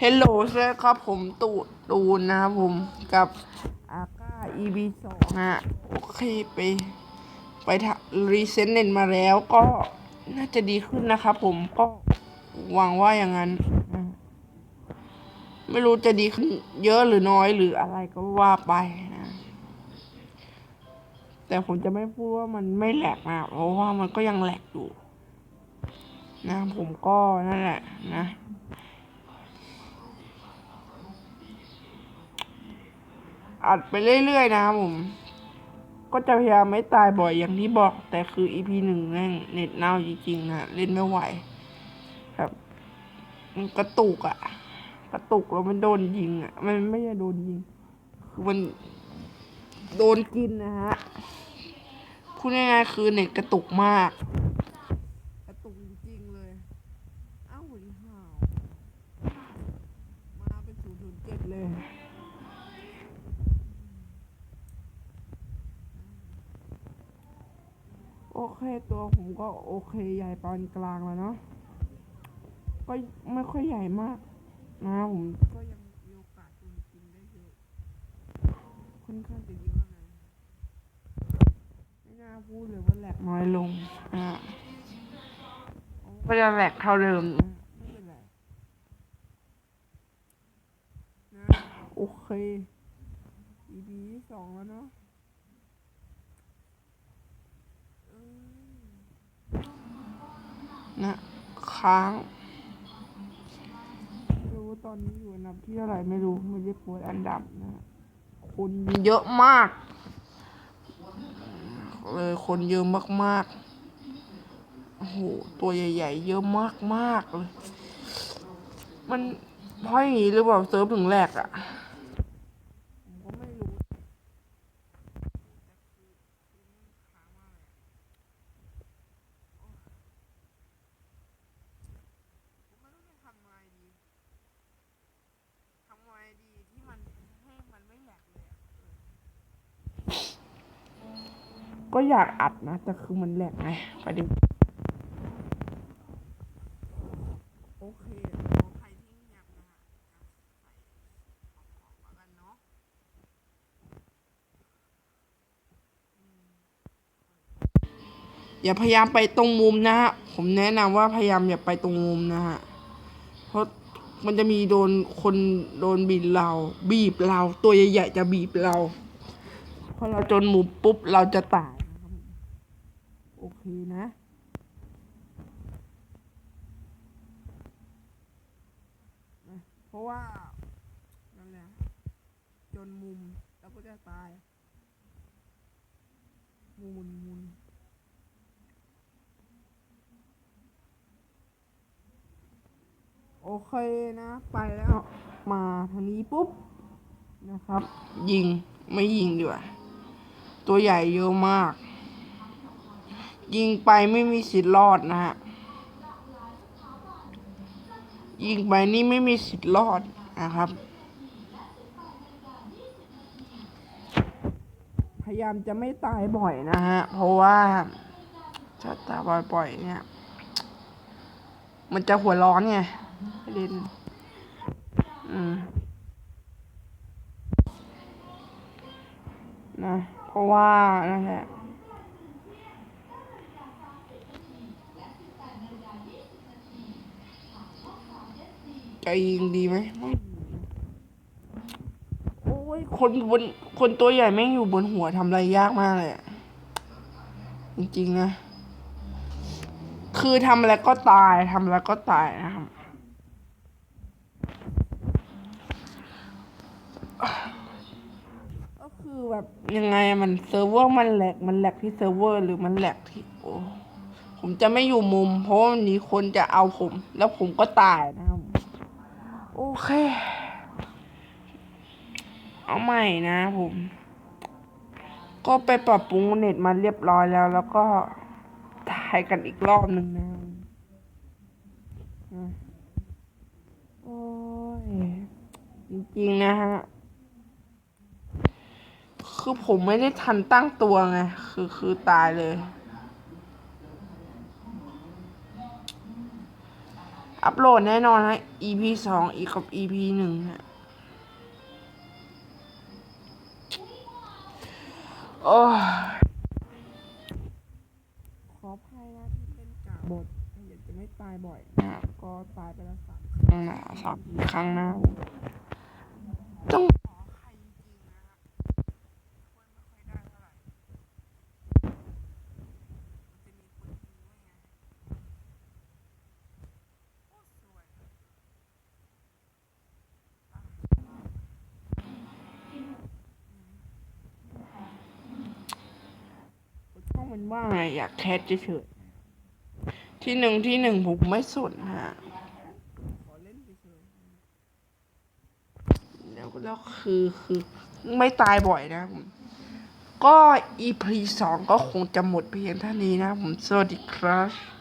เฮลโหลสวัสดีครับผมตูตูนนะครับผมกับอาก้า EB สองฮะโอเคไป ไปทำรีเซ็ตเน็ตมาแล้วก็น่าจะดีขึ้นนะครับผมก็หวังว่าอย่างนั้นนะไม่รู้จะดีขึ้นเยอะหรือน้อยหรืออะไรก็ว่าไปนะ แต่ผมจะไม่พูดว่ามันไม่แหลกนะเพราะว่ามันก็ยังแหลกอยู่ นะผมก็นั่นแหละนะ อัดไปเรื่อยๆนะครับผม ก็จะพยายามไม่ตายบ่อยอย่างที่บอก แต่คือ EP หนึ่งแม่งเน็ตเน่าจริงๆนะเล่นไม่ไหว ครับ มันกระตุกอะ่ะ กระตุกแล้วมันโดนยิงอะ่ะ มันไม่ใช่โดนยิง คือมันโดนกินนะฮะพูดง่ายๆคือเน็ตกระตุกมาก โอเคตัวผมก็โอเคใหญ่ปานกลางแล้วเนาะก็ไม่ค่อยใหญ่มากนะผมก็ยังมีโอกาสโดนกินได้เยอะค่อนข้างจะเยอะนะไม่น่าพูดเลยว่าแหลกน้อยลงอะก็จะแหลกเท่าเดิมไม่เป็นไรนะโอเค EP ที่สองแล้วเนาะ นะค้างไม่รู้ตอนนี้อยู่อันดับที่เท่าไหร่ไม่รู้ไม่ได้ปวดอันดับนะคนเยอะมาก เลยคนเยอะมากๆโอ้โหตัวใหญ่ ๆ เยอะมากๆเลย มันเพราะอย่างนี้หรือเปล่าเซิร์ฟถึงแหลกอะ่ะผมก็ไม่รู้ ผมไม่รู้จะทำไงดี ทำไงดีที่มันให้มันไม่แหลกเลยอะเออ ก็อยากอัดนะ แต่คือมันแหลกไงประเด็นโอเคขอใครที่เงียบนะฮะจะใส่ของๆแล้วกันเนาะอืมอย่าพยายามไปตรงมุมนะฮะ ผมแนะนำว่าพยายามอย่าไปตรงมุมนะฮะ เพราะมันจะมีโดนคนโดนบีบเรา บีบเรา ตัวใหญ่ๆจะบีบเรา พอเราจนมุมปุ๊บเราจะตายนะครับผมโอ เคนะ เพราะว่านั่นแหละจนมุมแล้วก็จะตาย มุนมุนโอเคนะ ไปแล้วมาทางนี้ปุ๊บนะครับ ยิงไม่ยิงดีกว่า ตัวใหญ่เยอะมาก ยิงไปไม่มีสิทธิ์รอดนะฮะ ยิงไปนี่ไม่มีสิทธิ์รอดนะครับ พยายามจะไม่ตายบ่อยนะฮะ เพราะว่าถ้าตายบ่อยๆเนี่ย มันจะหัวร้อนไงประเด็นอืมนะ เพราะว่านั่นแหละ จะยิงดีไหมไม่ยิงโอ้ยคนบนคนตัวใหญ่แม่งอยู่บนหัวทำอะไรยากมากเลยอะจริงๆนะ คือทำอะไรก็ตายทำอะไรก็ตายนะครับ ก็คือแบบยังไงมันเซิร์ฟเวอร์มันแหลกมันแหลกที่เซิร์ฟเวอร์หรือมันแหลกที่โอ้ผมจะไม่อยู่มุม เพราะวันมีคนจะเอาผม แล้วผมก็ตายนะครับ โอเค เอาใหม่นะผม ก็ไปปรับปรุงเน็ตมาเรียบร้อยแล้ว แล้วก็ถ่ายกันอีกรอบหนึ่งนะโอ้ย จริงๆนะฮะ คือผมไม่ได้ทันตั้งตัวไง คือคือตายเลย อัปโหลดแน่นอนฮะ EP สองอีกกับ EP หนึ่งฮะโอ้ขออภัยนะที่เป็นกาบทอยากจะไม่ตายบ่อยนะก็ตายไปแล้วสามครั้งนะสามครั้งนะต้องขอใครจริงๆนะครับช่วยไม่ค่อยได้เท่าไหร่มันจะมีคนดีด้วยไงโคตรสวยันว่าไงอยากแคสเฉยๆที่หนึ่งที่หนึ่งผมไม่สนฮะแล้วแล้วคือคือไม่ตายบ่อยนะผมก็ EP สองก็คงจะหมดเพียงเท่านี้นะผมสวัสดีครับ